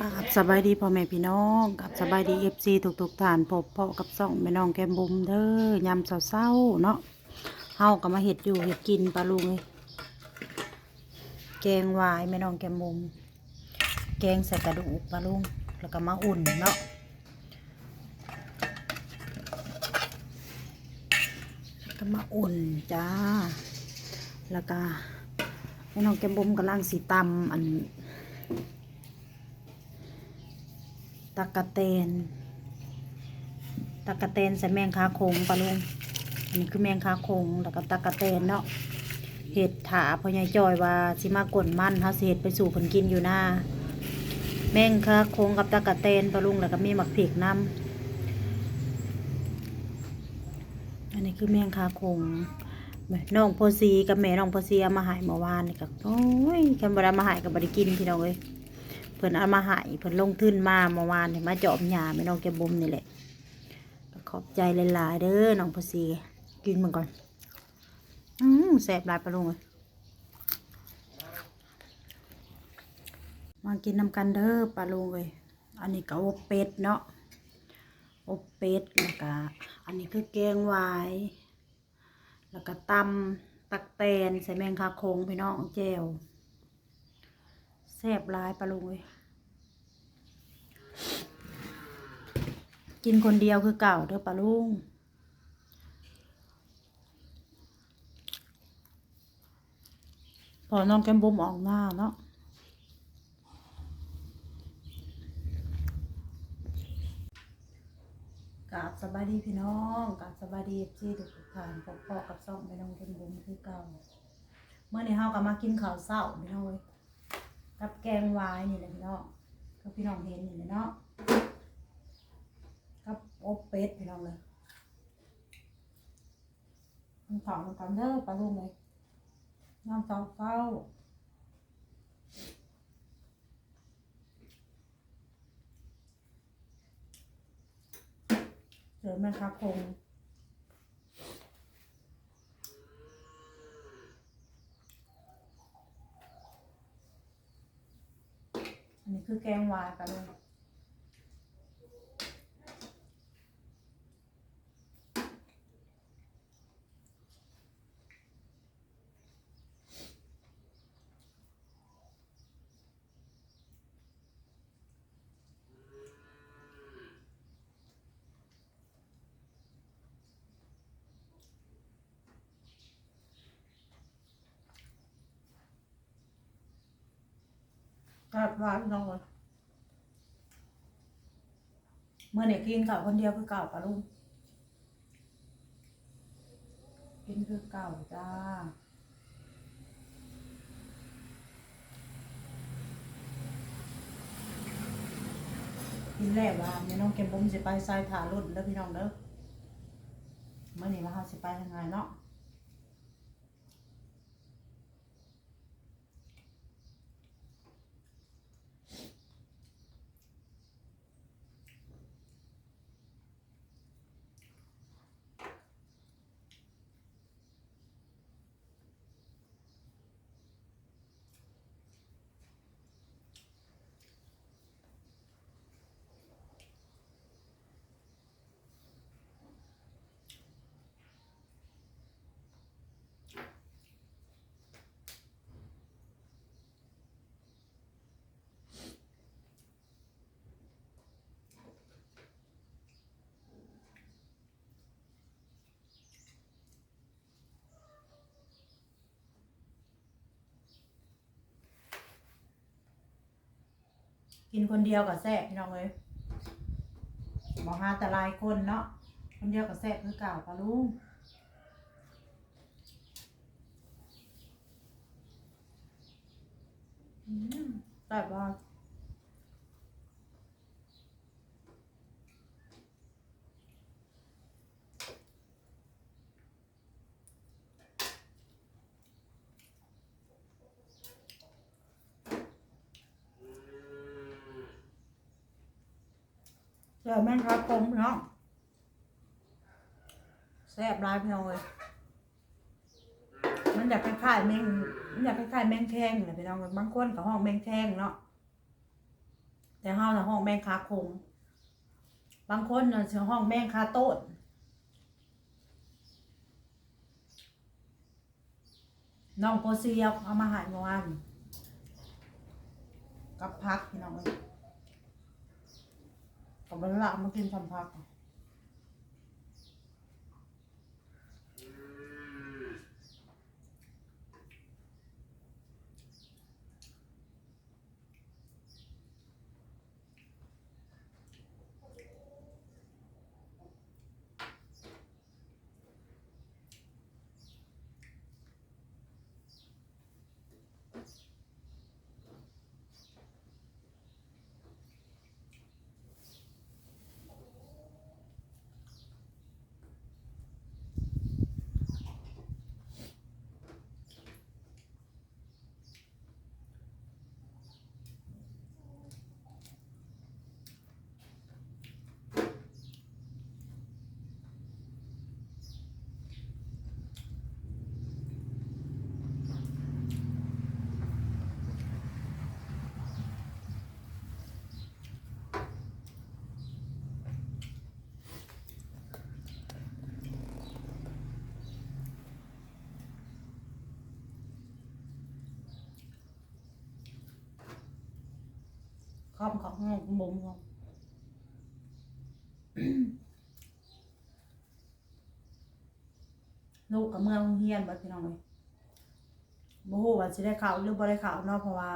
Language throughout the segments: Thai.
กับสบายดีพ่อแม่พี่น้องกับสบายดีเอฟซีทุกทุกๆท่านพบพ่อกับซ่องแม่น้องแก้มบุมเด้อยำเศร้าๆเนาะเฮาก็มาเห็ดอยู่เห็ดกินปลาลุงเลยแกงวายแม่น้องแก้มบุมแกงใส่กระดูกปลาลุงแล้วก็มาอุ่นเนาะแล้วก็มาอุ่นจ้าแล้วก็แม่น้องแก้มบุมกำลังสีตำอัน ตะกะเตนตะกะเตนใส่แมงคาโคงปะลุงอันนี้คือแมงคาโคงแล้วก็ตะกะเตนเนาะเห็ดถาพ่อใหญ่จอยว่าสิมากลนมันเฮาสิเห็ดไปสู่ผลกินอยู่หน้าแมงคาโคงกับตะกะเตนปะลุงแล้วก็มีหมักผิกน้ำอันนี้คือแมงคาโคงน้องโพซีกับแม่น้องโพซีเอามาใหายเมื่อวานนี่ก็โอ้ยแค่บ่ได้มาใหายกับบได้กินพี่น้องเอ้ย เพิ่นเอามาใหายเพิ่นลงทุนมาเมื่อวานเนี่มาเจาะหญ้าไม่น้องแกบุมนี่แหละขอบใจหลายๆเด้อน้องพอสีกินมันก่อน อืมแซ่บหลายปลาลุงเลยมากินน้ำกันเด้อปลาลุงเลยอันนี้ก็อบเป็ดเนาะอบเป็ดแล้วก็อันนี้คือแกงวายแล้วก็ตำตักแตนใส่แมงคาโคงพี่น้องแจว แซ่บลายปลาลุงเว้ยกินคนเดียวคือเก่าเด้อปลาลุงพอน้องแก้มบุมออกหน้าเนาะกราบสบายดีพี่น้องกราบสบายดีที่ทุกท่านพ่อกับซ่องไปน้องแก้มบุมคือเก่าเมื่อในี้เฮาก็มากินข้าวเช้าพี่น้องเว้ย กับแกงวายนี่แหละพี่น้องก็พี่น้องเห็นนี่แหละเนาะกับอบเป็ดพี่น้องเลยมันถอดมันก่อนเด้อปลาลูกเลยน้ำเต้าเฝ้าเดี๋ยวแม่ครับคง อันนี้คือแกงวายปลาลูก กัดหวานนองเมื่อเนี่ยกินเก่าคนเดียวคือเก่าปะลุงกินคือเก่าจ้ากินแล้วว่าไม่น้องเก็บบุ้มสิไปใส่ถารุ่นเด้อพี่น้องเด้อเมื่อนี้ว่าเขาสิไปทางไงเนาะ กินคนเดียวกับแซ่บพี่น้องเลยบอกหาแต่หลายคนเนาะคนเดียวกับแซ่บคือเก่าปะลุงแซ่บว่าเจอแม่นครับผมเนาะแซ่บลายพี่น้องเลยมันอยากคล้ายๆแมงมันอยากคล้ายๆแมงแข้งเลยพี่น้องบางคนกับห้องแมงแข้งเนาะแต่ห้าน่ะห้องแมงคาคง บางคนน่ะสิห้องแมงคาโต้นน้องโปเซียเอามาหายเมื่อวานกับพักพี่น้องเอ้ย บันลักมากินทำพัส ครอบของห้องมุมของลูกกับเมืองเฮียนบัดพี่น้องเลยบ่ฮู้ว่าสิได้ข่าวหรือบ่ได้ข่าวเนาะเพราะว่า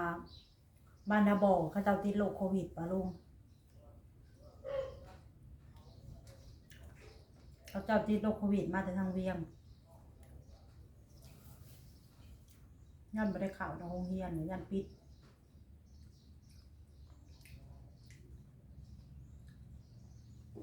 บ้านนาบ่อเขาเจ้าติดโรคโควิดป่ะลุงเขาเจ้าติดโรคโควิดมาแต่ทางเวียงยันบ่ได้ข่าวในโรงเรียนยันปิด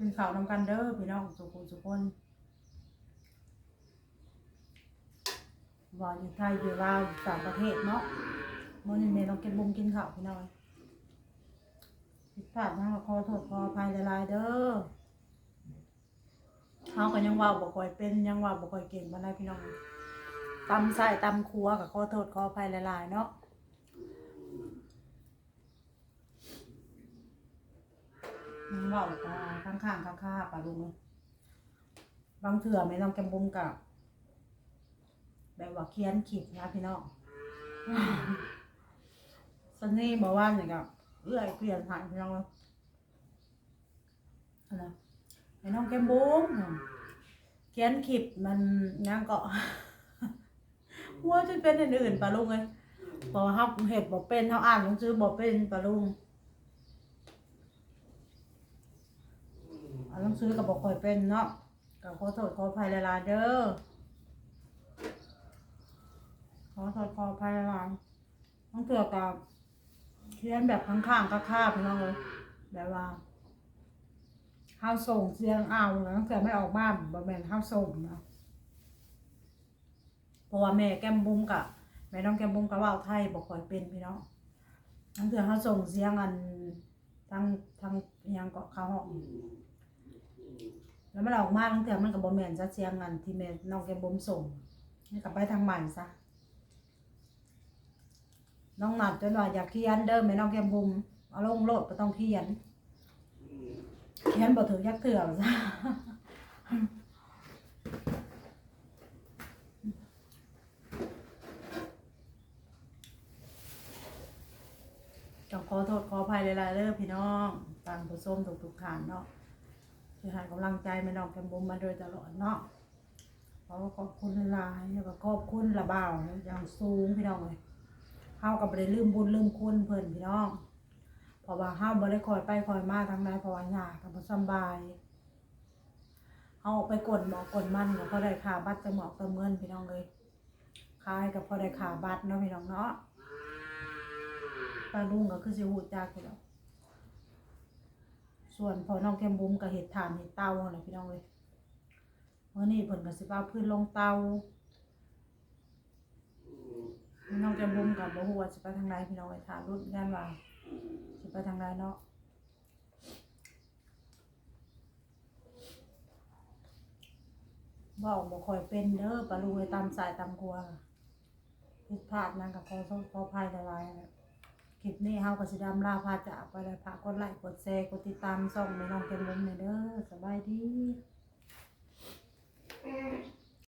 เป็นข่าวนำกันเด้อพี่น้องสุขุมสุขคนว่าอยู่ไทยอยู่ลาวอยู่ต่างประเทศเนาะมื่อนี้แม่ต้องก็บบุมกินข้าวพี่น้อยผิดพลาดนะก็ขอโทษขออภัยหลายๆเด้อเขาก็ยังว่าบ่ค่อยเป็นยังว่าบ่ค่อยเก่งปานใดพี่น้องตำใส่ตำครัวก็ขอโทษขออภัยหลายๆเนาะ มันเว่าก็ข้างๆข้างๆปะลุงบางเถื่อไม่ต้องแกมบุ้มกับแบบว่าเคียนขีดนะพี่น้องซันนี่บอกว่าเนี่ยกับเอื้อยเปลี่ยนหายพี่น้องอะไรไอ้น้องแกมบุ้มเคียนขีดมันยังเกาะหัวจะเป็นอื่นๆปะลุงเลยพอฮับเห็ดบอกเป็นเขาอ่านหนังสือบอกเป็นปะลุง อ่านหนังสือกับบอกคอยเป็นเนาะกับขอโทษขออภัยหลายๆเด้อขอโทษขออภัยหลายๆต้องเกี่ยวกับเขียนแบบข้างๆก็ค่าพี่น้องเลยแบบว่าห้าวส่งเสียงเอาแล้วตั้งแต่ไม่ออกบ้านบ่แม่นห้าวส่งนะเพราะว่าแม่แก้มบุ้มกับแม่น้องแก้มบุ้มกับว่าไทยบอกคอยเป็นพี่น้องตั้งแต่ห้าวส่งเสียงอันทางทางยังเกาะเขาหอง แล้วมันออกมาตั้งแต่มันกับบอมแมนซะเชียงงานที่แมนน้องแกบ่มส่งให้กลับไปทางบ้านซะน้องหนัดจนหน่าอยากเขียนเดิมแม่น้องแกบุมเอาลงโหลดก็ต้องเขียนเขียนบ่ถือยักเถื่อนซะขอโทษขออภัยหลายๆเด้อพี่น้องต่างผู้ชมทุกๆทานเนาะ ที่ให้กำลังใจแม่น้องแกมบุมมาโดยตลอดเนาะขอขอบคุณหลายแล้วก็ขอบคุณละบ่าวอย่างสูงพี่น้องเลยเฮาก็บ่ได้ลืมบุญลืมคุณเพิ่นพี่น้องเพราะว่าเฮาบ่ได้คอยไปคอยมาทางใดเพราะว่าหยาก็บ่สบายเฮาไปกดหมอกดมันก็พอได้ค่าบัตรจะหมอกเติมเงินพี่น้องเลยขายก็พอได้ค่าบัตรเนาะพี่น้องเนาะปาลุงก็คือสิฮู้จักพี่น้อง ส่วนพอน้องแก้มบุ้มก็เฮ็ดทานเฮ็ดเตาอะไรพี่น้องเลยเมื้อนี้เพิ่นก็สิเอาพื้นลงเตาน้องแก้มบุ้มก็บ่ฮู้ว่าสิไปทางใดพี่น้องเอ้ยถามรุ่นกันว่าสิไปทางใดเนาะบอกบอกคอยเป็นเด้อปลาลูกตามสายตามกลัวผิดพลาดนั่นกับขอโทษขออภัยหลาย คลิปนี้เฮาก็สิดำลาพาจากไปเลยพากกดไลค์กดแชร์กดติดตามช่องแม่น้องเต็มลมเด้อสบายดี